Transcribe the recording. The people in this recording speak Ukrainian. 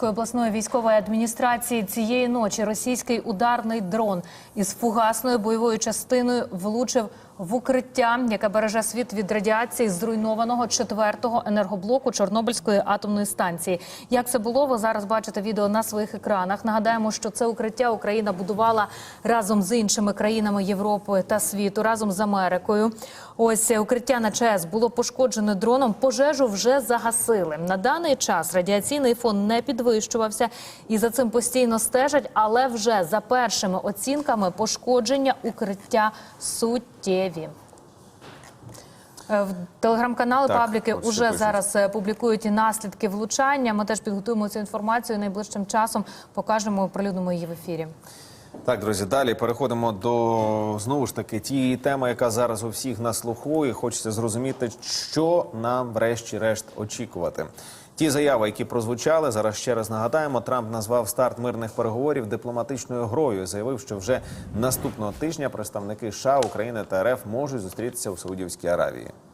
Київської обласної військової адміністрації цієї ночі російський ударний дрон із фугасною бойовою частиною влучив в укриття, яке береже світ від радіації зруйнованого четвертого енергоблоку Чорнобильської атомної станції. Як це було, ви зараз бачите відео на своїх екранах. Нагадаємо, що це укриття Україна будувала разом з іншими країнами Європи та світу, разом з Америкою. Ось укриття на ЧАЕС було пошкоджене дроном. Пожежу вже загасили. На даний час радіаційний фон не підвищувався і за цим постійно стежать. Але вже за першими оцінками пошкодження укриття суттєві. Е, В телеграм-канали пабліки вже зараз е, публікують і наслідки влучання. Ми теж підготуємо цю інформацію найближчим часом. Покажемо, оприлюднимо її в ефірі. Так, друзі, далі переходимо до знову ж таки тієї теми, яка зараз у всіх на слуху, і хочеться зрозуміти, що нам врешті-решт очікувати. Ті заяви, які прозвучали, зараз ще раз нагадаємо. Трамп назвав старт мирних переговорів дипломатичною грою. Заявив, що вже наступного тижня представники США, України та РФ можуть зустрітися у Саудівській Аравії.